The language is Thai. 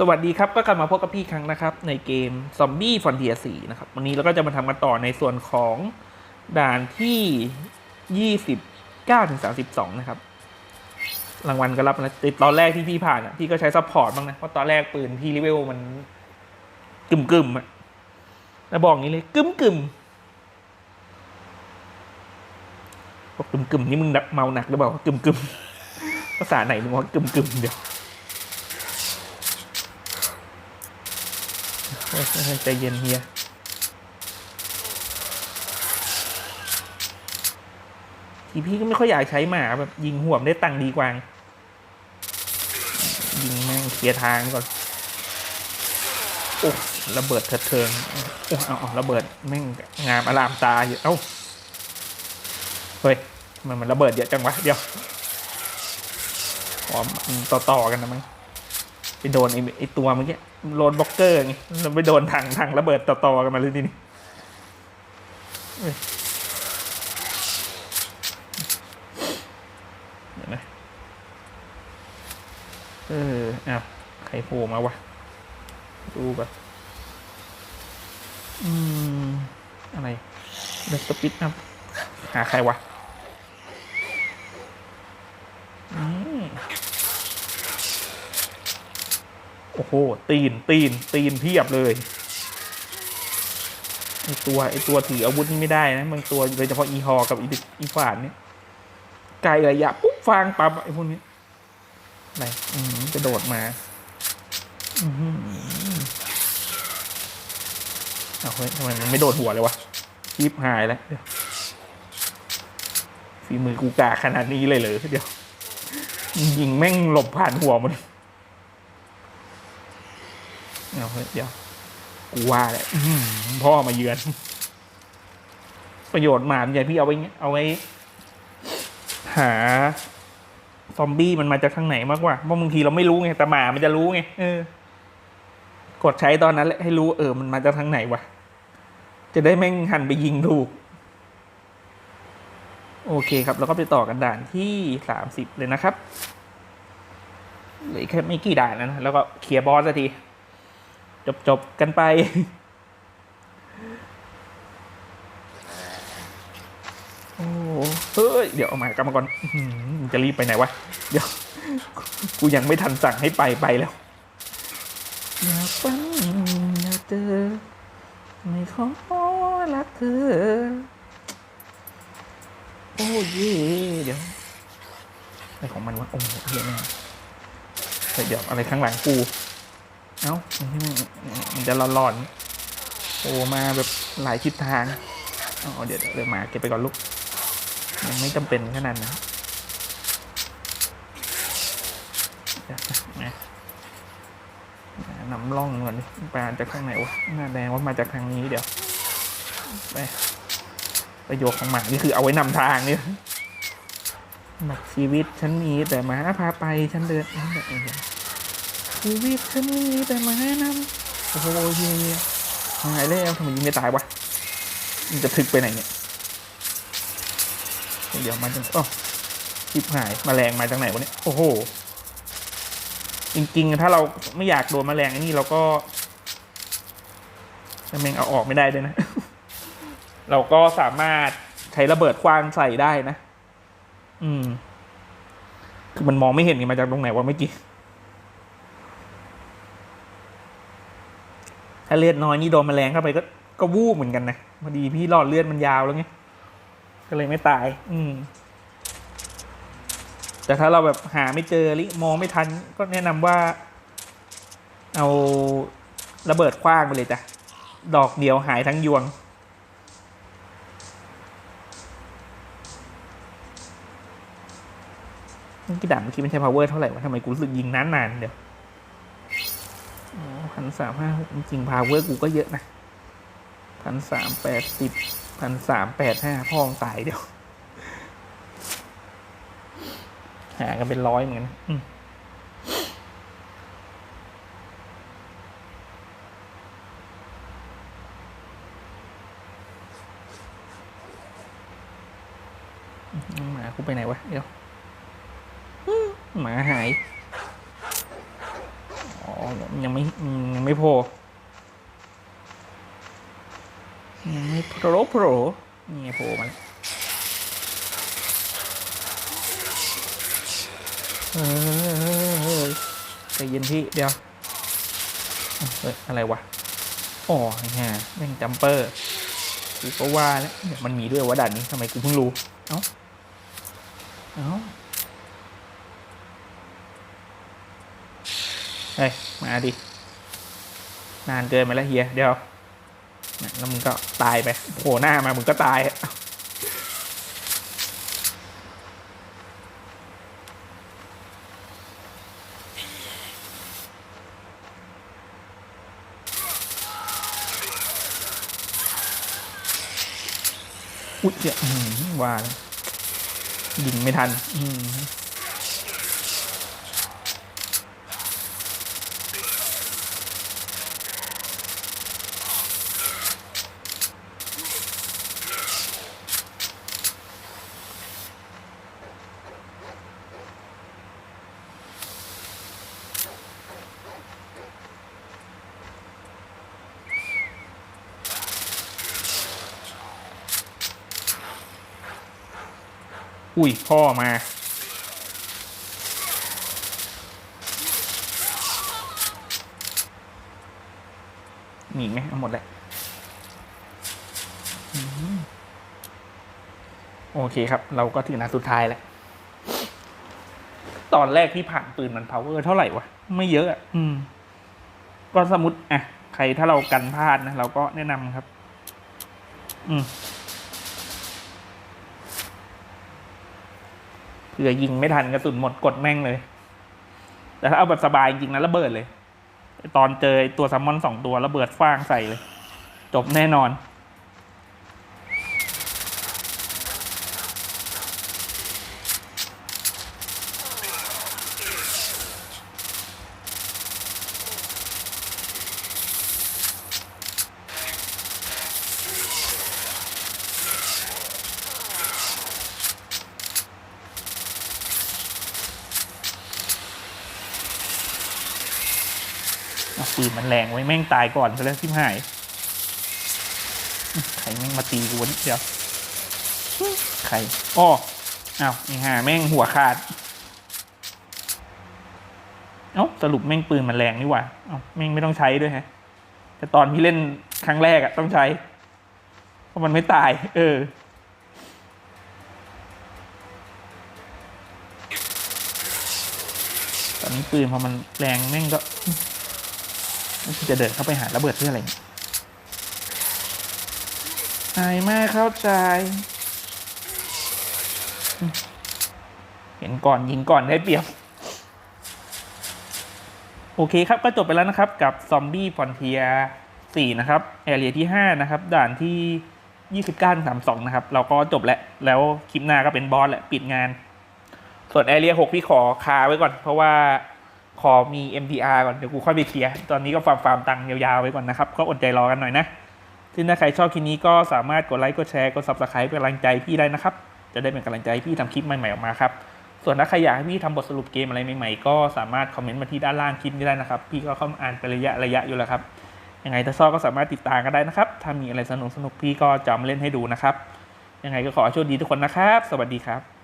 สวัสดีครับ ก็กลับมาพบกับพี่ครั้งนะครับ ในเกม Zombie Frontier 4นะครับ วันนี้เราก็จะมาทำกันต่อในส่วนของด่านที่ 29ถึง32 นะครับ รางวัลก็รับนะติดตอนแรกที่พี่ผ่านอะพี่ก็ใช้ซัพพอร์ตบ้างนะ เพราะตอนแรกปืนพี่รีเวลมันกึ่มกึ่มอะแล้วบอกงี้เลยกึ่มกึ่มกึ่มกึ่มนี่มึงเมาหนักหรือเปล่ากึ่มกึ่มภาษาไหนมึงว่ากึ่มกึ่มเดี๋ยว เฮ้ยเฮ้ย ใจเย็นเฮียทีพี่ก็ไม่ค่อยอยากใช้หมาแบบยิงห่วมได้ตังค์ดีกว่า ยิงแม่งเคลียร์ทางก่อน โอ้ระเบิดเถิดเทิงโอ้เอาระเบิดแม่งงามอลามตาอยู่เอ้า เฮ้ย มันมันระเบิดเยอะจังวะ เดี๋ยวอ๋อต่อ ๆ กันนะมั้งไป โดนไอ้ไอตัวเมื่อกี้โดนบล็อกเกอร์ไงแล้วไปโดนถังถังระเบิดต่อๆกันมาเลยทีนี้เอ้ยเดี๋ยวนะเอออ้าวใครโผล่มาวะ ดูแบบอืม อะไรเดสปิดอัพหาใครวะ โอ้โห ตีน ตีน ตีนเพียบเลยไอตัวไอตัวถืออาวุธนี่ไม่ได้นะบางตัวโดยเฉพาะอีฮอกับอีอีฝานเนี่ยไกลระยะปุ๊บฟางปั๊บไอพวกนี้ไหนกระโดดมาอเอาเฮ้ยทำไมมันไม่โดดหัวเลยวะยิบหายแล้วเดี๋ยฝีมือกูกาขนาดนี้เลยเหรอเดี๋ยวยิงแม่งหลบผ่านหัวหมัน เอาเฮ้ยเดี๋ยว กูว่าแหละอื้อหือพ่อมาเยือน ประโยชน์หมาใหญ่พี่เอาไว้เงี้ยเอาไว้ หา ซอมบี้มันมาจากทางไหนมากกว่า เพราะบางทีเราไม่รู้ไง แต่หมามันจะรู้ไงเออกดใช้ตอนนั้นแหละให้รู้เออมันมาจากทางไหนวะ จะได้แม่งหันไปยิงถูก โอเคครับ แล้วก็ไปต่อกันด่านที่สามสิบเลยนะครับเหลืออกแค่ไม่กี่ด่านแล้วนะ แล้วก็เคลียร์บอสสักที จบจบๆกันไป โอ้เฮ้ย เดี๋ยวเอามากลับมาก่อนจะรีบไปไหนวะ เดี๋ยว กูยังไม่ทันสั่งให้ไปไปแล้วอยากฝันอยากเจอไม่ขอรักเธอ โอ้ยเดี๋ยวอะไรของมันวะโอ้โหเฮียแม่เดี๋ยวอะไรข้างหลังกู เอ้ามันจะร้อนๆโอ้มาแบบหลายทิศทางอ๋อเดี๋ยวเดี๋ยวหมาเก็บไปก่อนลูกยังไม่จำเป็นขนาดนั้นนะนำล่องก่อนดิมาจากข้างไหนวะหน้าแดงว่ามาจากทางนี้เดี๋ยวไปประโยชน์ของหมานี่คือเอาไว้นำทางนี่หมักชีวิตฉันมีแต่หมาพาไปฉันเดิน เองแบบนี้ชีวิตฉันมีแต่มาแนะนำโอ้โหเฮียหายแล้วทำไมยิงไม่ตายวะมันจะถึกไปไหนเนี่ยเดี๋ยวมันจะอ๋อชิบหายแมลงมาจากไหนวะเนี่ยโอ้โหจริงๆ ถ้าเราไม่อยากโดนแมลงไอ้นี่เราก็แมงเอาออกไม่ได้ด้วยนะ เราก็สามารถใช้ระเบิดคว้างใส่ได้นะ อืม คือมันมองไม่เห็นมาจากตรงไหนวะเมื่อกี้ ถ้าเลือดน้อยนี่โดนแมลงเข้าไปก็ก็วูบเหมือนกันนะพอดีพี่หลอดเลือดมันยาวแล้วไงก็เลยไม่ตาย อืม แต่ถ้าเราแบบหาไม่เจอหรือมองไม่ทัน ก็แนะนำว่า เอาระเบิดคว้างไปเลยจ้ะ ดอกเดียวหายทั้งยวง นี่กี่ด่านเมื่อกี้มันใช้ power เท่าไหร่วะทำไมกูรู้สึกยิงนานๆเดี๋ยว พันสามห้าจริงพาวเวอร์กูก็เยอะนะพันสามแปดสิบพันสามแปดห้าพ่องตายเดี๋ยว หากันเป็นร้อยเหมือนกันอืมหมากูไปไหนวะ เดี๋ยวหมาหาย ยังไม่ยังไม่โผล่ยังไม่โผล่โผล่นี่โผล่มาแล้วเออใจเย็นพี่เดี๋ยวเฮ้ยอะไรวะอ๋อไอ้ห่าแม่งจัมเปอร์กูก็ว่าแล้วเดี๋ยวมันมีด้วยวะด่านนี้ทำไมกูเพิ่งรู้ เอ้า เอ้า เฮ้ย มาดิ นานเกินไปแล้วเฮีย เดี๋ยว แล้วมึงก็ตายไปโผล่หน้ามา มึงก็ตายอุ๊ยเดี๋ยวว่ายิงไม่ทัน อื อุ้ยพ่อมามีอีกไหมเอาหมดแหละอืมโอเคครับ เราก็ถึงนัดสุดท้ายแล้ว ตอนแรกที่ผ่านปืนมัน power เท่าไหร่วะ ไม่เยอะอะอืม ก็สมมติอะ ใครถ้าเรากันพลาดนะ เราก็แนะนำครับ อืม เผื่อยิงไม่ทันกระสุนหมดกดแม่งเลย แต่ถ้าเอาแบบสบายจริงนะระเบิดเลย ตอนเจอตัวแซัมมอนสองตัวระเบิดฟางใส่เลย จบแน่นอน ปืนมันแรงไว้แม่งตายก่อนซะแล้วทิมหายใครแม่งมาตีกูวะเนี่เดี๋ยวใครอ้ออ้าวไอ้ห่าแม่งหัวขาดเอ้าสรุปแม่งปืนมันแรงนี่หว่าเอ้าแม่งไม่ต้องใช้ด้วยฮะ แต่ตอนพี่เล่นครั้งแรกอะต้องใช้ เพราะมันไม่ตาย เออตอนนี้ปืนพอมันแรงแม่งก็ จะเดินเข้าไปหาระเบิดเพื่ออะไรเนี่ยอายมากเข้าใจ เห็นก่อนยิงก่อนได้เปรียบ โอเคครับก็จบไปแล้วนะครับกับซอมบี้ฟอนเทีย4นะครับแอเรียที่ 5 นะครับ ด่านที่ 29 32 นะครับ เราก็จบแล้ว แล้วคลิปหน้าก็เป็นบอสแหละ ปิดงาน ส่วนแอเรีย6พี่ขอคาไว้ก่อนเพราะว่า ขอมี MTR ก่อน เดี๋ยวกูค่อยไปเคลียร์ ตอนนี้ก็ฟาร์มฟาร์มตังค์ยาวๆไว้ก่อนนะครับ ก็อดใจรอกันหน่อยนะ ซึ่งถ้าใครชอบคลิปนี้ก็สามารถกดไลค์ กดแชร์ กด subscribe เป็นกำลังใจพี่ได้นะครับ จะได้เป็นกำลังใจให้พี่ทำคลิปใหม่ๆออกมาครับ ส่วนถ้าใครอยากให้พี่ทำบทสรุปเกมอะไรใหม่ๆ ก็สามารถคอมเมนต์มาที่ด้านล่างคลิปนี้ได้นะครับ พี่ก็เข้ามาอ่านเป็นระยะระยะอยู่แล้วครับ ยังไงถ้าชอบก็สามารถติดตามกันได้นะครับ ถ้ามีอะไรสนุกๆพี่ก็จะมาเล่นให้ดูนะครับ ยังไงก็ขอโชคดีทุกคนนะครับ สวัสดีครับ